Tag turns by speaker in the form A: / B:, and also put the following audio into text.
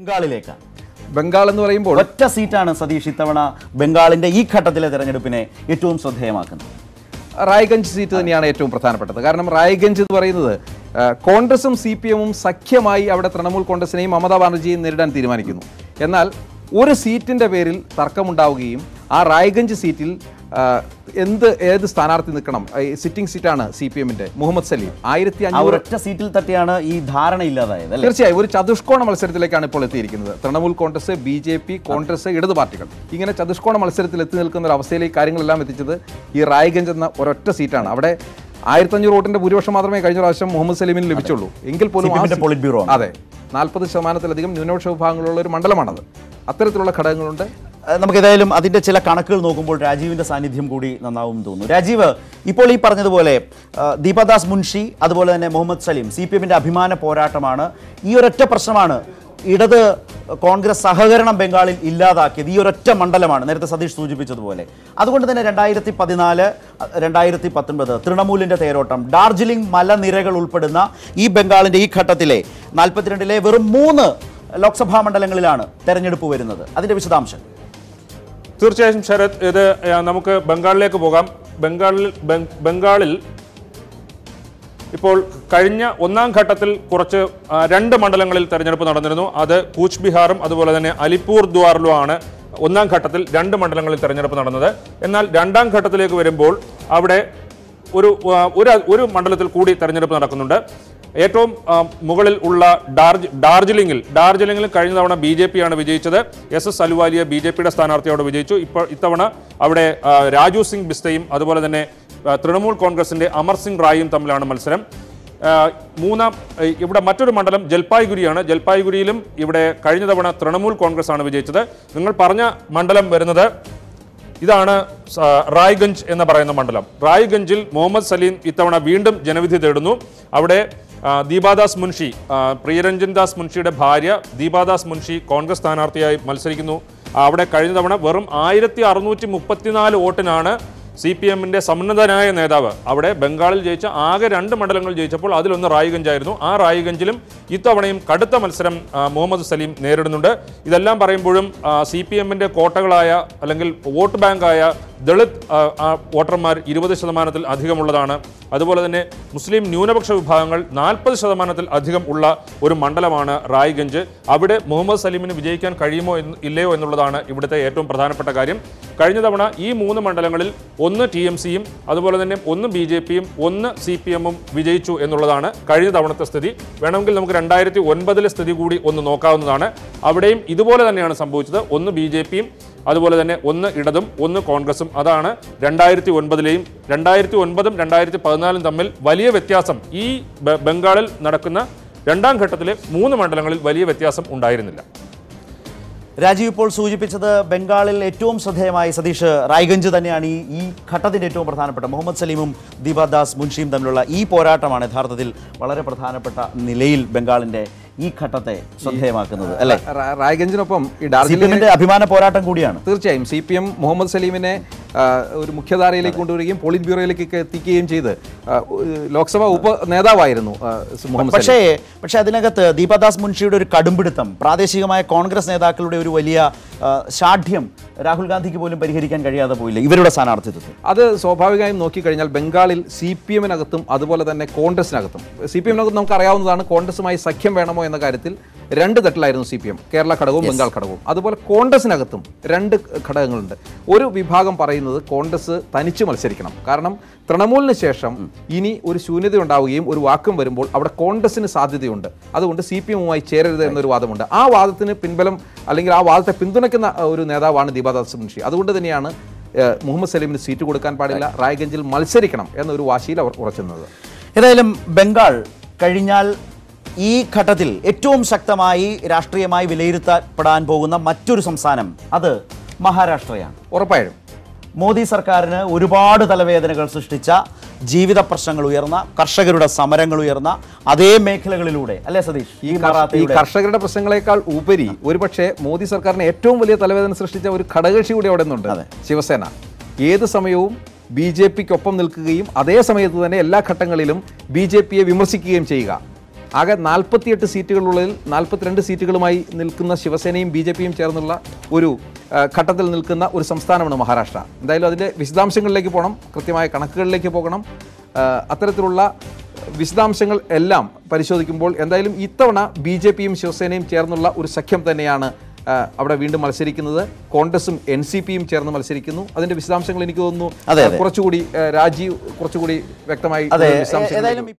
A: ബംഗാളിലേക്കാണ്.
B: ബംഗാൾ എന്ന് പറയുമ്പോൾ
A: ഒറ്റ സീറ്റാണ് സതീഷ് ഇത്തവണ ബംഗാളിന്റെ ഈ ഘട്ടത്തിലെ തെരഞ്ഞെടുപ്പിനെ ഏറ്റവും ശ്രദ്ധേയമാക്കുന്നത്.
B: റായ്ഗഞ്ച് സീറ്റ് തന്നെയാണ് ഏറ്റവും പ്രധാനപ്പെട്ടത്. കാരണം റായ്ഗഞ്ച് എന്ന് പറയുന്നത് കോൺഗ്രസും സി പി എമ്മും സഖ്യമായി അവിടെ തൃണമൂൽ കോൺഗ്രസിനെയും മമതാ ബാനർജിയെയും നേരിടാൻ തീരുമാനിക്കുന്നു. എന്നാൽ ഒരു സീറ്റിന്റെ പേരിൽ തർക്കമുണ്ടാവുകയും ആ റായ്ഗഞ്ച് സീറ്റിൽ എന്ത് ഏത് സ്ഥാനാർത്ഥി നിൽക്കണം? സിറ്റിംഗ് സീറ്റാണ് സി പി എമ്മിന്റെ മുഹമ്മദ് സലീം. ആയിരത്തി
A: ഒറ്റ
B: അഞ്ഞൂറ്
A: ഒറ്റ സീറ്റിൽ തട്ടിയാണ് ഈ ധാരണ ഇല്ലാതായത്
B: തീർച്ചയായും. ഒരു ചതുഷ്കോണ മത്സരത്തിലേക്കാണ് ഇപ്പോൾ എത്തിയിരിക്കുന്നത്. Trinamool Congress B J P Congress ഇടതു പാർട്ടികൾ. ഇങ്ങനെ ചതുഷ്കോണ മത്സരത്തിൽ എത്തി നിൽക്കുന്ന ഒരു അവസ്ഥയിലേക്ക് കാര്യങ്ങളെല്ലാം എത്തിച്ചത് ഈ റായ്ഗഞ്ച് എന്ന ഒരൊറ്റ സീറ്റാണ് അവിടെ ആയിരത്തഞ്ഞൂറ് വോട്ടിന്റെ ഭൂരിപക്ഷം മാത്രമേ കഴിഞ്ഞ പ്രാവശ്യം മുഹമ്മദ് സലീമിന് ലഭിച്ചുള്ളൂ. എങ്കിൽ പോലും. അതെ. നാൽപ്പത് ശതമാനത്തിലധികം ന്യൂനപക്ഷ വിഭാഗങ്ങളുള്ള ഒരു മണ്ഡലമാണത്. അത്തരത്തിലുള്ള ഘടകങ്ങളുണ്ട്.
A: ഏഹ് അതിന്റെ ചില കണക്കുകൾ നോക്കുമ്പോൾ രാജീവിന്റെ സാന്നിധ്യം കൂടി നന്നാവും തോന്നുന്നു. രാജീവ് ഇപ്പോൾ ഈ പറഞ്ഞതുപോലെ ദീപദാസ് മുൻഷി അതുപോലെ തന്നെ മുഹമ്മദ് സലീം സി പി എമ്മിന്റെ അഭിമാന പോരാട്ടമാണ്. ഈ ഒരൊറ്റ പ്രശ്നമാണ് ഇടത് കോൺഗ്രസ് സഹകരണം ബംഗാളിൽ ഇല്ലാതാക്കിയത്. ഈ ഒരൊറ്റ മണ്ഡലമാണ് നേരത്തെ സതീഷ് സൂചിപ്പിച്ചതുപോലെ. അതുകൊണ്ട് തന്നെ രണ്ടായിരത്തി പതിനാല് രണ്ടായിരത്തി പത്തൊൻപത് തൃണമൂലിന്റെ തേരോട്ടം ഡാർജിലിംഗ് മലനിരകൾ ഉൾപ്പെടുന്ന ഈ ബംഗാളിന്റെ ഈ ഘട്ടത്തിലെ നാൽപ്പത്തിരണ്ടിലെ വെറും മൂന്ന് ലോക്സഭാ മണ്ഡലങ്ങളിലാണ് തെരഞ്ഞെടുപ്പ് വരുന്നത്. അതിന്റെ വിശദാംശം
C: തീർച്ചയായും ശരത് ഇത് നമുക്ക് ബംഗാളിലേക്ക് പോകാം. ബംഗാളിൽ ബംഗാളിൽ ഇപ്പോൾ കഴിഞ്ഞ ഒന്നാം ഘട്ടത്തിൽ കുറച്ച് രണ്ട് മണ്ഡലങ്ങളിൽ തെരഞ്ഞെടുപ്പ് നടന്നിരുന്നു. അത് കൂച്ച് ബിഹാറും അതുപോലെ തന്നെ അലിപ്പൂർ ദ്വാറിലുമാണ് ഒന്നാം ഘട്ടത്തിൽ രണ്ട് മണ്ഡലങ്ങളിൽ തെരഞ്ഞെടുപ്പ് നടന്നത്. എന്നാൽ രണ്ടാം ഘട്ടത്തിലേക്ക് വരുമ്പോൾ അവിടെ ഒരു ഒരു മണ്ഡലത്തിൽ കൂടി തെരഞ്ഞെടുപ്പ് നടക്കുന്നുണ്ട്. ഏറ്റവും മുകളിൽ ഉള്ള ഡാർജ് ഡാർജിലിംഗിൽ ഡാർജിലിംഗിൽ കഴിഞ്ഞ തവണ ബി ജെ പിയാണ് വിജയിച്ചത്. S. S. Ahluwalia B J പിയുടെ സ്ഥാനാർത്ഥി അവിടെ വിജയിച്ചു. ഇപ്പോൾ ഇത്തവണ അവിടെ രാജു സിംഗ് ബിസ്തയും അതുപോലെ തന്നെ തൃണമൂൽ കോൺഗ്രസിന്റെ അമർ സിംഗ് റായും തമ്മിലാണ് മത്സരം. മൂന്നാം ഇവിടെ മറ്റൊരു മണ്ഡലം ജൽപായ്ഗുരിയാണ് ജൽപായ്ഗുരിയിലും ഇവിടെ കഴിഞ്ഞ തവണ തൃണമൂൽ കോൺഗ്രസ് ആണ് വിജയിച്ചത്. നിങ്ങൾ പറഞ്ഞ മണ്ഡലം വരുന്നത് ഇതാണ് റായ്ഗഞ്ച് എന്ന് പറയുന്ന മണ്ഡലം. റായ്ഗഞ്ചിൽ മുഹമ്മദ് സലീം ഇത്തവണ വീണ്ടും ജനവിധി തേടുന്നു. അവിടെ ദീപാദാസ് മുൻഷി പ്രിയരഞ്ജൻ ദാസ് മുൻഷിയുടെ ഭാര്യ ദീപാദാസ് മുൻഷി കോൺഗ്രസ് സ്ഥാനാർത്ഥിയായി മത്സരിക്കുന്നു. അവിടെ കഴിഞ്ഞ തവണ വെറും ആയിരത്തി അറുന്നൂറ്റി മുപ്പത്തിനാല് വോട്ടിനാണ് സി പി എമ്മിന്റെ സമുന്നതനായ നേതാവ്. അവിടെ ബംഗാളിൽ ജയിച്ച ആകെ രണ്ട് മണ്ഡലങ്ങൾ ജയിച്ചപ്പോൾ അതിലൊന്ന് റായ്ഗഞ്ചായിരുന്നു. ആ റായ്ഗഞ്ചിലും ഇത്തവണയും കടുത്ത മത്സരം മുഹമ്മദ് സലീം നേരിടുന്നുണ്ട്. ഇതെല്ലാം പറയുമ്പോഴും സി പി എമ്മിന്റെ കോട്ടകളായ അല്ലെങ്കിൽ വോട്ട് ബാങ്കായ ദളിത് വോട്ടർമാർ ഇരുപത് ശതമാനത്തിൽ അധികമുള്ളതാണ്. അതുപോലെ തന്നെ മുസ്ലിം ന്യൂനപക്ഷ വിഭാഗങ്ങൾ നാൽപ്പത് ശതമാനത്തിൽ അധികം ഉള്ള ഒരു മണ്ഡലമാണ് റായ്ഗഞ്ച്. അവിടെ മുഹമ്മദ് സലീമിന് വിജയിക്കാൻ കഴിയുമോ ഇല്ലയോ എന്നുള്ളതാണ് ഇവിടുത്തെ ഏറ്റവും പ്രധാനപ്പെട്ട കാര്യം. കഴിഞ്ഞ തവണ ഈ മൂന്ന് മണ്ഡലങ്ങളിൽ ഒന്ന് ടി എം സിയും അതുപോലെ തന്നെ ഒന്ന് ബി ജെ പിയും ഒന്ന് സി പി എമ്മും വിജയിച്ചു എന്നുള്ളതാണ് കഴിഞ്ഞ തവണത്തെ സ്ഥിതി. വേണമെങ്കിൽ നമുക്ക് രണ്ടായിരത്തി ഒൻപതിലെ സ്ഥിതി കൂടി ഒന്ന് നോക്കാവുന്നതാണ്. അവിടെയും ഇതുപോലെ തന്നെയാണ് സംഭവിച്ചത്. ഒന്ന് ബി ജെ പിയും അതുപോലെ തന്നെ ഒന്ന് ഇടതും ഒന്ന് കോൺഗ്രസും. അതാണ് രണ്ടായിരത്തി ഒൻപതിലെയും രണ്ടായിരത്തി ഒൻപതും രണ്ടായിരത്തി പതിനാലും തമ്മിൽ വലിയ വ്യത്യാസം ഈ ബംഗാളിൽ നടക്കുന്ന രണ്ടാം ഘട്ടത്തിലെ മൂന്ന് മണ്ഡലങ്ങളിൽ വലിയ വ്യത്യാസം ഉണ്ടായിരുന്നില്ല.
A: രാജീവ് ഇപ്പോൾ സൂചിപ്പിച്ചത് ബംഗാളിൽ ഏറ്റവും ശ്രദ്ധേയമായ സതീഷ് റായ്ഗഞ്ച് തന്നെയാണ് ഈ ഈ ഘട്ടത്തിന്റെ ഏറ്റവും പ്രധാനപ്പെട്ട. മുഹമ്മദ് സലീമും ദീപാദാസ് മുൻഷിയും തമ്മിലുള്ള ഈ പോരാട്ടമാണ് യഥാർത്ഥത്തിൽ വളരെ പ്രധാനപ്പെട്ട നിലയിൽ ബംഗാളിന്റെ ഈ ഘട്ടത്തെ ശ്രദ്ധേയമാക്കുന്നത് അല്ലെ?
B: റായ്ഗഞ്ചിനൊപ്പം ഈ
A: സി പി
B: ഡാർജിലിംഗ്
A: എമ്മിന്റെ അഭിമാന പോരാട്ടം കൂടിയാണ്.
B: തീർച്ചയായും സി പി എം മുഹമ്മദ് സലീമിനെ ഒരു മുഖ്യധാരയിലേക്ക് കൊണ്ടുവരികയും പോളിറ്റ് ബ്യൂറോയിലേക്ക് എത്തിക്കുകയും ചെയ്ത് ലോക്സഭാ ഉപ നേതാവായിരുന്നു
A: പക്ഷേ പക്ഷേ അതിനകത്ത് ദീപദാസ് മുൻഷിയുടെ ഒരു കടുംപിടുത്തം പ്രാദേശികമായ കോൺഗ്രസ് നേതാക്കളുടെ ഒരു വലിയ ആ, ശാഠ്യം രാഹുൽ ഗാന്ധിക്ക് പോലും പരിഹരിക്കാൻ കഴിയാതെ പോയില്ല? ഇവരുടെ സ്ഥാനാർത്ഥിത്വത്തിൽ.
B: അത് സ്വാഭാവികമായും നോക്കിക്കഴിഞ്ഞാൽ ബംഗാളിൽ സി പി എമ്മിനകത്തും അതുപോലെ തന്നെ കോൺഗ്രസിനകത്തും. സി പി എമ്മിനകത്തും നമുക്ക് അറിയാവുന്നതാണ് കോൺഗ്രസുമായി സഖ്യം വേണമോ എന്ന കാര്യത്തിൽ രണ്ട് തട്ടിലായിരുന്നു സി പി എം കേരള ഘടകവും ബംഗാൾ ഘടകവും. അതുപോലെ കോൺഗ്രസിനകത്തും രണ്ട് ഘടകങ്ങളുണ്ട്. ഒരു വിഭാഗം പറയുന്നത് കോൺഗ്രസ് തനിച്ച് മത്സരിക്കണം. കാരണം തൃണമൂലിന് ശേഷം ഇനി ഒരു ശൂന്യത ഉണ്ടാവുകയും ഒരു വാക്കും വരുമ്പോൾ അവിടെ കോൺഗ്രസിന് സാധ്യതയുണ്ട്. അതുകൊണ്ട് സി പി എമ്മുമായി ചേരരുത് എന്നൊരു വാദമുണ്ട്. ആ വാദത്തിന് പിൻബലം അല്ലെങ്കിൽ ആ വാദത്തെ പിന്തുണയ്ക്കുന്ന ഒരു നേതാവാണ് ദീപാദാസ് മുൻഷി. അതുകൊണ്ട് തന്നെയാണ് മുഹമ്മദ് സലീമിന് സീറ്റ് കൊടുക്കാൻ പാടില്ല. റായ്ഗഞ്ചിൽ മത്സരിക്കണം എന്നൊരു വാശിയിൽ അവർ ഉറച്ചുന്നത്.
A: ഏതായാലും ബംഗാൾ കഴിഞ്ഞാൽ ഈ ഘട്ടത്തിൽ ഏറ്റവും ശക്തമായി രാഷ്ട്രീയമായി വിലയിരുത്തപ്പെടാൻ പോകുന്ന മറ്റൊരു സംസ്ഥാനം അത് മഹാരാഷ്ട്രയാണ്.
B: ഉറപ്പായും.
A: മോദി സർക്കാരിന് ഒരുപാട് തലവേദനകൾ സൃഷ്ടിച്ച ജീവിത പ്രശ്നങ്ങൾ ഉയർന്ന കർഷകരുടെ സമരങ്ങൾ ഉയർന്ന അതേ മേഖലകളിലൂടെ അല്ലേ സതീഷ്? ഈ
B: ഈ കർഷകരുടെ പ്രശ്നങ്ങളെക്കാൾ ഉപരി ഒരുപക്ഷെ മോദി സർക്കാരിന് ഏറ്റവും വലിയ തലവേദന സൃഷ്ടിച്ച ഒരു ഘടകകക്ഷി കൂടി അവിടെ നിന്നുണ്ട്. ശിവസേന. ഏത് സമയവും ബി ജെ പിക്കൊപ്പം നിൽക്കുകയും അതേ സമയത്ത് തന്നെ എല്ലാ ഘട്ടങ്ങളിലും ബി ജെ പിയെ വിമർശിക്കുകയും ചെയ്യുക. ആകെ നാൽപ്പത്തിയെട്ട് സീറ്റുകളുള്ളതിൽ നാൽപ്പത്തിരണ്ട് സീറ്റുകളുമായി നിൽക്കുന്ന ശിവസേനയും ബി ജെ പിയും ചേർന്നുള്ള ഒരു ഘട്ടത്തിൽ നിൽക്കുന്ന ഒരു സംസ്ഥാനമാണ് മഹാരാഷ്ട്ര. എന്തായാലും അതിന്റെ വിശദാംശങ്ങളിലേക്ക് പോകണം. കൃത്യമായ കണക്കുകളിലേക്ക് പോകണം. അത്തരത്തിലുള്ള വിശദാംശങ്ങൾ എല്ലാം പരിശോധിക്കുമ്പോൾ എന്തായാലും ഇത്തവണ ബി ജെ പിയും ശിവസേനയും ചേർന്നുള്ള ഒരു സഖ്യം തന്നെയാണ് അവിടെ വീണ്ടും മത്സരിക്കുന്നത്. കോൺഗ്രസും എൻ സി പിയും ചേർന്ന് മത്സരിക്കുന്നു. അതിന്റെ വിശദാംശങ്ങൾ എനിക്ക് തോന്നുന്നു. കുറച്ചുകൂടി രാജീവ് കുറച്ചുകൂടി വ്യക്തമായി
A: വിശദാംശങ്ങൾ